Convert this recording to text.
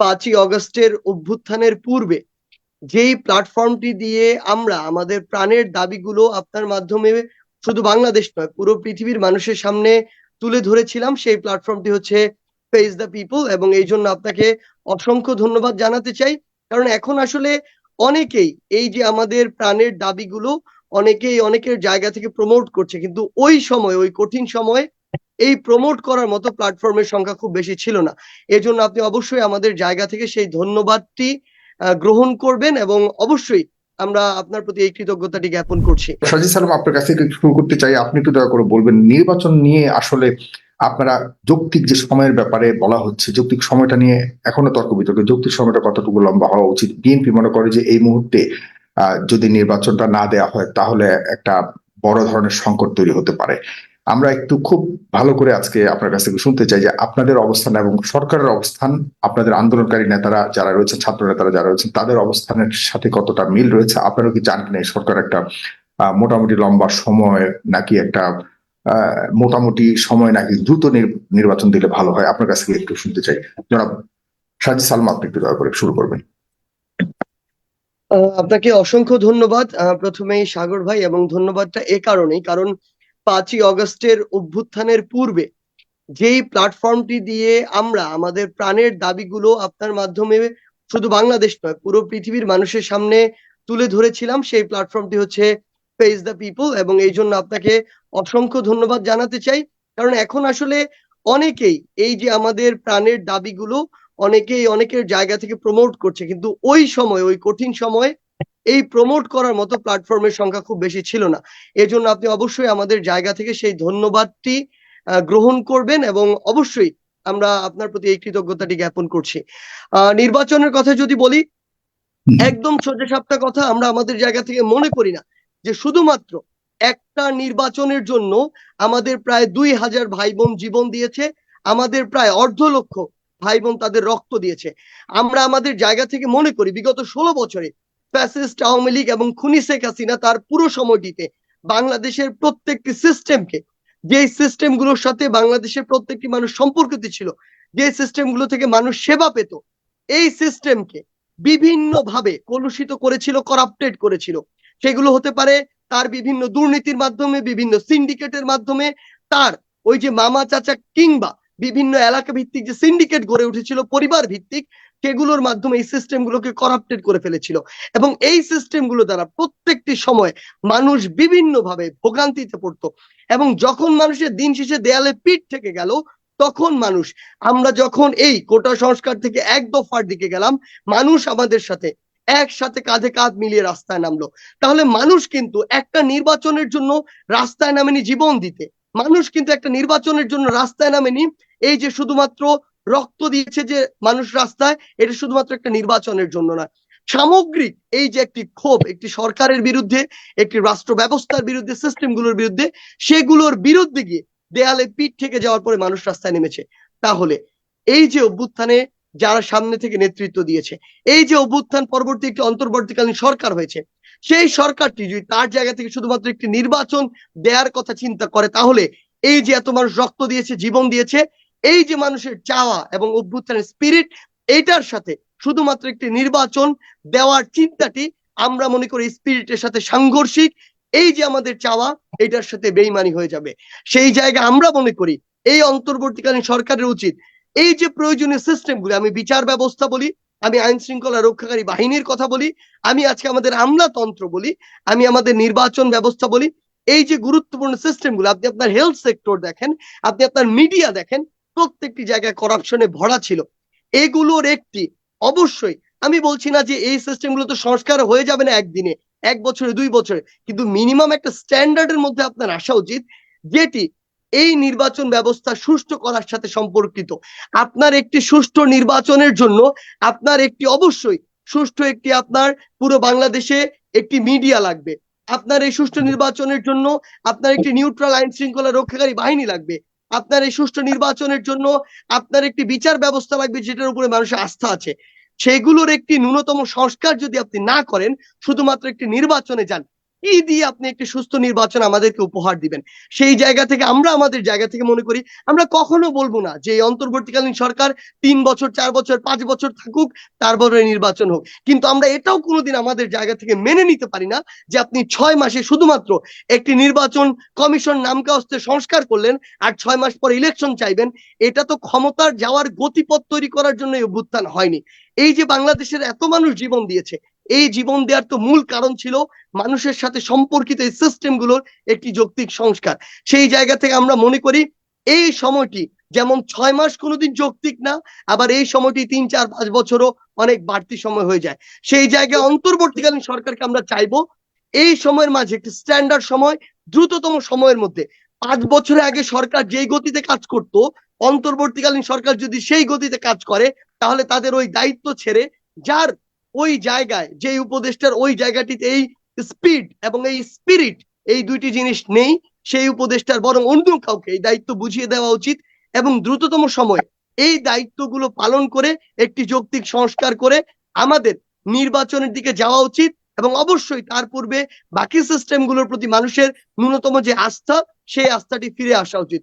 পাঁচই অগস্টের অভ্যুত্থানের পূর্বে যেই প্ল্যাটফর্মটি দিয়ে আমরা আমাদের প্রাণের দাবিগুলো আপনার মাধ্যমে শুধু বাংলাদেশ নয়, পুরো পৃথিবীর মানুষের সামনে তুলে ধরেছিলাম, সেই প্ল্যাটফর্মটি হচ্ছে ফেস দ্য পিপল এবং এই জন্য আপনাকে অসংখ্য ধন্যবাদ জানাতে চাই। কারণ এখন আসলে অনেকেই এই যে আমাদের প্রাণের দাবিগুলো অনেকেই অনেকের জায়গা থেকে প্রমোট করছে, কিন্তু ওই সময়, ওই কঠিন সময় এই প্রমোট করার মতো প্ল্যাটফর্মের সংখ্যা খুব বেশি ছিল না। এজন্য আপনি অবশ্যই আমাদের জায়গা থেকে সেই ধন্যবাদটি গ্রহণ করবেন এবং অবশ্যই আমরা আপনার প্রতি এই কৃতজ্ঞতাটি জ্ঞাপন করছি। সাজিদ সালাম, আপনার কাছে শুরু করতে চাই, আপনি একটু দয়া করে বলবেন, নির্বাচন নিয়ে আসলে আপনারা যৌক্তিক যে সময়ের ব্যাপারে বলা হচ্ছে, যৌক্তিক সময়টা নিয়ে এখনও তর্ক বিতর্ক, যৌক্তিক সময়টা কতটুকু লম্বা হওয়া উচিত? বিএনপি মনে করে যে এই মুহূর্তে যদি নির্বাচনটা না দেওয়া হয়, তাহলে একটা বড় ধরনের সংকট তৈরি হতে পারে। আমরা একটু খুব ভালো করে আজকে আপনার কাছ থেকে শুনতে চাই যে আপনাদের অবস্থান এবং সরকারের অবস্থান, আপনাদের আন্দোলনকারী নেতারা যারা রয়েছেন, ছাত্র নেতারা যারা রয়েছেন, তাদের অবস্থানের সাথে কতটা মিল রয়েছে? আপনারা কি জানেন সরকার একটা মোটামুটি লম্বা সময় নাকি একটা মোটামুটি সময় নাকি দ্রুত নির- নির্বাচন দিলে ভালো হয়? আপনার কাছ থেকে একটু শুনতে চাই। জনাব সাজি সালমা আপনি একটু দয়া করে শুরু করবেন। আপনাকে অসংখ্য ধন্যবাদ। প্রথমেই সাগর ভাই এবং ধন্যবাদটা এ কারণেই, কারণ পাঁচই অগস্টের অভ্যুত্থানের পূর্বে যেই প্ল্যাটফর্মটি দিয়ে আমরা আমাদের প্রাণের দাবিগুলো আপনার মাধ্যমে শুধু বাংলাদেশ নয়, পুরো পৃথিবীর মানুষের সামনে তুলে ধরেছিলাম, সেই প্ল্যাটফর্মটি হচ্ছে ফেস দ্য পিপল এবং এই জন্য আপনাকে অসংখ্য ধন্যবাদ জানাতে চাই। কারণ এখন আসলে অনেকেই এই যে আমাদের প্রাণের দাবিগুলো অনেকেই অনেকের জায়গা থেকে প্রমোট করছে, কিন্তু ওই সময়, ওই কঠিন সময় এই প্রমোট করার মতো প্ল্যাটফর্মের সংখ্যা খুব বেশি ছিল না। এজন্য আপনি অবশ্যই আমাদের জায়গা থেকে সেই ধন্যবাদটি গ্রহণ করবেন এবং অবশ্যই আমরা আপনার প্রতি এই কৃতজ্ঞতাটি জ্ঞাপন করছি। নির্বাচনের কথা যদি বলি একদম সোজা সাপটা কথা আমরা আমাদের জায়গা থেকে মনে করি না যে শুধুমাত্র একটা নির্বাচনের জন্য আমাদের প্রায় দুই হাজার ভাই বোন জীবন দিয়েছে আমাদের প্রায় অর্ধ লক্ষ ভাই বোন তাদের রক্ত দিয়েছে। আমরা আমাদের জায়গা থেকে মনে করি বিগত ষোলো বছরে ফ্যাসিস্ট আওয়ামী লীগ এবং খুনি শেখ হাসিনা তার পুরো সময়টিতে বাংলাদেশের প্রত্যেকটি সিস্টেমকে যে সিস্টেমগুলোর সাথে বাংলাদেশের প্রত্যেকটি মানুষ সম্পর্কিত ছিল যে সিস্টেমগুলো থেকে মানুষ সেবা পেত, এই সিস্টেমকে বিভিন্ন ভাবে কলুষিত করেছিল করাপ্টেড করেছিল। সেগুলো হতে পারে তার বিভিন্ন দুর্নীতির মাধ্যমে, বিভিন্ন সিন্ডিকেটের মাধ্যমে, তার ওই যে মামা চাচা কিংবা বিভিন্ন এলাকা ভিত্তিক যে সিন্ডিকেট গড়ে উঠেছিল, পরিবার ভিত্তিক, সেগুলোর মাধ্যমে এই সিস্টেম গুলোকে করাপ্টেড করে ফেলেছিল। এবং এই সিস্টেমগুলো দ্বারা প্রত্যেকটি সময় মানুষ বিভিন্ন ভাবে ভোগান্তিতে পড়তো। এবং যখন মানুষের দিন শেষে দেয়ালে পিঠ থেকে গেল, তখন মানুষ, আমরা যখন এই কোটা সংস্কার থেকে এক দফার দিকে গেলাম, মানুষ আমাদের সাথে একসাথে কাঁধে কাঁধ মিলিয়ে রাস্তায় নামলো। তাহলে মানুষ কিন্তু একটা নির্বাচনের জন্য রাস্তায় নামেনি জীবন দিতে। মানুষ কিন্তু একটা নির্বাচনের জন্য রাস্তায় নামেনি এই যে শুধুমাত্র রক্ত দিয়েছে যে মানুষ রাস্তায়, এটা শুধুমাত্র একটা নির্বাচনের জন্য না সামগ্রিক এই যে একটি ক্ষোভ, একটি সরকারের বিরুদ্ধে, একটি রাষ্ট্র ব্যবস্থার বিরুদ্ধে সিস্টেমগুলোর বিরুদ্ধে, সেগুলোর বিরুদ্ধে গিয়ে দেয়ালে পিঠ থেকে যাওয়ার পরে মানুষ রাস্তায় নেমেছে। তাহলে এই যে অভ্যুত্থানে যারা সামনে থেকে নেতৃত্ব দিয়েছে, এই যে অভ্যুত্থান পরবর্তী একটি অন্তর্বর্তীকালীন সরকার হয়েছে, সেই সরকারটি যদি তার জায়গা থেকে শুধুমাত্র একটি নির্বাচন দেওয়ার কথা চিন্তা করে, তাহলে এই যে এত মানুষ রক্ত দিয়েছে, জীবন দিয়েছে এই যে মানুষের চাওয়া এবং অভ্যুত্থানের স্পিরিট এইটার সাথে শুধুমাত্র একটি নির্বাচন দেওয়ার চিন্তাটি আমরা মনে করি স্পিরিটের সাথে সাংঘর্ষিক। এই যে আমাদের চাওয়া এটার সাথে বেইমানি হয়ে যাবে। সেই জায়গায় আমরা মনে করি এই অন্তর্বর্তীকালীন সরকারের উচিত। এই যে প্রয়োজনীয় সিস্টেমগুলি আমি বিচার ব্যবস্থা বলি, আমি আইন শৃঙ্খলা রক্ষাকারী বাহিনীর কথা বলি, আমি আজকে আমাদের আমলাতন্ত্র বলি, আমি আমাদের নির্বাচন ব্যবস্থা বলি, এই যে গুরুত্বপূর্ণ সিস্টেমগুলো আপনি আপনার হেলথ সেক্টর দেখেন, আপনি আপনার মিডিয়া দেখেন প্রত্যেকটি জায়গায় করাপশনে ভরা ছিল। এগুলোর একটি, অবশ্যই, আমি বলছি না যে এই সিস্টেমগুলো তো সংস্কার হয়ে যাবে না একদিনে, এক বছরে, দুই বছরে, কিন্তু মিনিমাম একটা স্ট্যান্ডার্ডের মধ্যে আপনার আসা উচিত, যেটি এই নির্বাচন ব্যবস্থা সুষ্ঠু করার সাথে সম্পর্কিত। আপনার একটি সুষ্ঠু নির্বাচনের জন্য আপনার একটি, অবশ্যই, সুষ্ঠু একটি আপনার পুরো বাংলাদেশে একটি মিডিয়া লাগবে। আপনার এই সুষ্ঠু নির্বাচনের জন্য আপনার একটি নিউট্রাল আইন শৃঙ্খলা রক্ষাকারী বাহিনী লাগবে। আপনার এই সুষ্ঠু নির্বাচনের জন্য আপনার একটি বিচার ব্যবস্থা লাগবে যেটার উপরে মানুষের আস্থা আছে। সেগুলোর একটি ন্যূনতম সংস্কার যদি আপনি না করেন, শুধুমাত্র একটি নির্বাচনে যান কি দিয়ে আপনি একটি সুস্থ নির্বাচন আমাদেরকে উপহার দিবেন। সেই জায়গা থেকে আমরা আমাদের জায়গা থেকে মনে করি, আমরা কখনো বলব না যে অন্তর্বর্তীকালীন সরকার তিন বছর, চার বছর, পাঁচ বছর থাকুক, তারপরে নির্বাচন হোক। কিন্তু আমরা এটাও কোনোদিন আমাদের জায়গা থেকে মেনে নিতে পারি না যে আপনি ছয় মাসে শুধুমাত্র একটি নির্বাচন কমিশন নামকে অস্তে সংস্কার করলেন আর ছয় মাস পর ইলেকশন চাইবেন। এটা তো ক্ষমতার যাওয়ার গতিপথ তৈরি করার জন্য এই অভ্যুত্থান হয়নি। এই যে বাংলাদেশের এত মানুষ জীবন দিয়েছে এই জীবন দেওয়ার তো মূল কারণ ছিল মানুষের সাথে সম্পর্কিত এই সিস্টেমগুলোর একটি যৌক্তিক সংস্কার। সেই জায়গা থেকে আমরা মনে করি এই সময়টি যেমন ছয় মাস কোনোদিন যৌক্তিক না, আবার এই সময়টি তিন, চার, পাঁচ বছরও অনেক বাড়তি সময় হয়ে যায়। সেই জায়গায় অন্তর্বর্তীকালীন সরকারকে আমরা চাইব এই সময়ের মাঝে একটি স্ট্যান্ডার্ড সময়, দ্রুততম সময়ের মধ্যে। পাঁচ বছরের আগে সরকার যেই গতিতে কাজ করত, অন্তর্বর্তীকালীন সরকার যদি সেই গতিতে কাজ করে, তাহলে তাদের ওই দায়িত্ব ছেড়ে যার ওই জায়গায় যে উপদেষ্টার ওই জায়গাটিতে এই স্পিড এবং এই স্পিরিট এই দুইটি জিনিস নেই, সেই উপদেষ্টার বরং অন্য কাউকে এই দায়িত্ব বুঝিয়ে দেওয়া উচিত এবং দ্রুততম সময়ে এই দায়িত্বগুলো পালন করে একটি যৌক্তিক সংস্কার করে আমাদের নির্বাচনের দিকে যাওয়া উচিত এবং অবশ্যই তার পূর্বে বাকি সিস্টেমগুলোর প্রতি মানুষের ন্যূনতম যে আস্থা, সেই আস্থাটি ফিরে আসা উচিত।